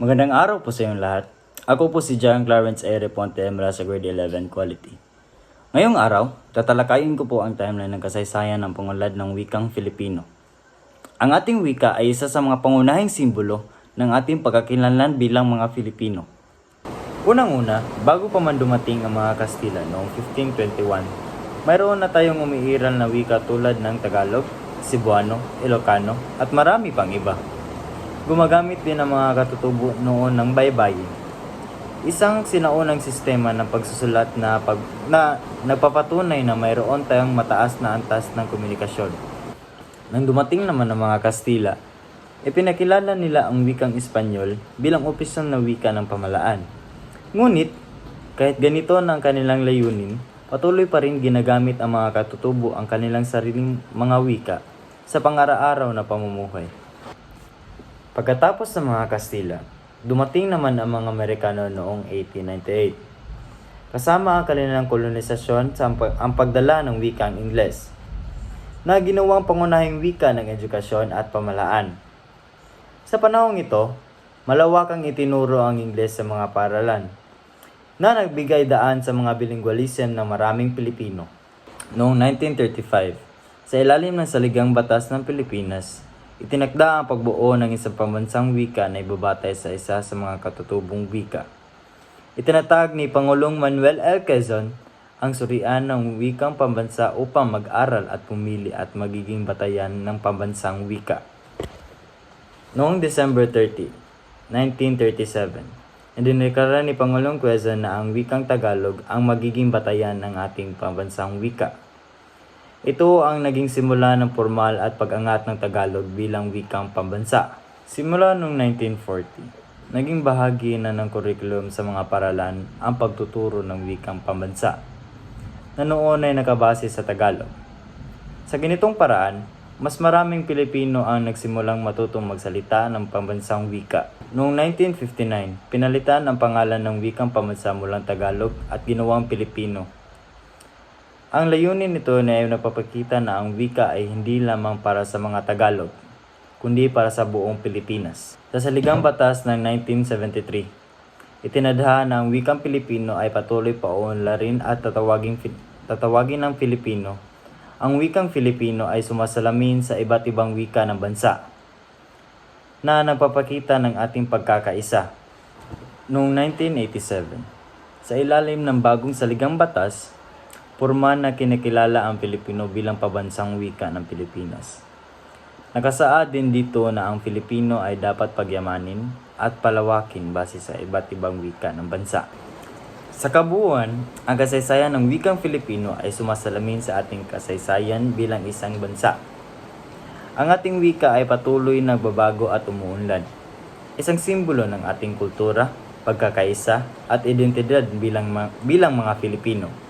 Magandang araw po sa inyong lahat. Ako po si John Clarence A. Reponte mula sa grade 11 Quality. Ngayong araw, tatalakayin ko po ang timeline ng kasaysayan ng pangulad ng wikang Filipino. Ang ating wika ay isa sa mga pangunahing simbolo ng ating pagkakilanlan bilang mga Filipino. Unang-una, bago pa man dumating ang mga Kastila noong 1521, mayroon na tayong umiiral na wika tulad ng Tagalog, Cebuano, Ilocano, at marami pang iba. Gumagamit din ang mga katutubo noon ng baybayin. Isang sinaunang sistema ng pagsusulat na, pag, na nagpapatunay na mayroon tayong mataas na antas ng komunikasyon. Nang dumating naman ang mga Kastila, ipinakilala nila ang wikang Espanyol bilang opisyal na wika ng pamalaan. Ngunit, kahit ganito ng kanilang layunin, patuloy pa rin ginagamit ang mga katutubo ang kanilang sariling mga wika sa pang-araw-araw na pamumuhay. Pagkatapos ng mga Kastila, dumating naman ang mga Amerikano noong 1898. Kasama ang kanilang kolonisasyon sa ang pag- ang pagdala ng wikang Ingles, na ginawang pangunahing wika ng edukasyon at pamalaan. Sa panahong ito, malawakang itinuro ang Ingles sa mga paralan, na nagbigay daan sa mga bilingualism ng maraming Pilipino. Noong 1935, sa ilalim ng saligang batas ng Pilipinas, itinakda ang pagbuo ng isang pambansang wika na ibabatay sa isa sa mga katutubong wika. Itinatag ni Pangulong Manuel L. Quezon ang surian ng wikang pambansa upang mag-aral at pumili at magiging batayan ng pambansang wika. Noong December 30, 1937, idineklara ni Pangulong Quezon na ang wikang Tagalog ang magiging batayan ng ating pambansang wika. Ito ang naging simula ng formal at pag-angat ng Tagalog bilang wikang pambansa. Simula noong 1940, naging bahagi na ng curriculum sa mga paralan ang pagtuturo ng wikang pambansa na noon ay nakabase sa Tagalog. Sa ganitong paraan, mas maraming Pilipino ang nagsimulang matutong magsalita ng pambansang wika. Noong 1959, pinalitan ang pangalan ng wikang pambansa mulang Tagalog at ginawang Pilipino. Ang layunin nito na ay napapakita na ang wika ay hindi lamang para sa mga Tagalog, kundi para sa buong Pilipinas. Sa Saligang Batas ng 1973, itinadha na ang wikang Pilipino ay patuloy pa rin at tatawagin, tatawagin ng Filipino. Ang wikang Filipino ay sumasalamin sa iba't ibang wika ng bansa na nagpapakita ng ating pagkakaisa. Noong 1987, sa ilalim ng bagong saligang batas, Formal na kinikilala ang Pilipino bilang pabansang wika ng Pilipinas. Nakasaad din dito na ang Filipino ay dapat pagyamanin at palawakin base sa iba't ibang wika ng bansa. Sa kabuuan, ang kasaysayan ng wikang Filipino ay sumasalamin sa ating kasaysayan bilang isang bansa. Ang ating wika ay patuloy nagbabago at umuunlad. Isang simbolo ng ating kultura, pagkakaisa at identidad bilang, bilang mga Filipino.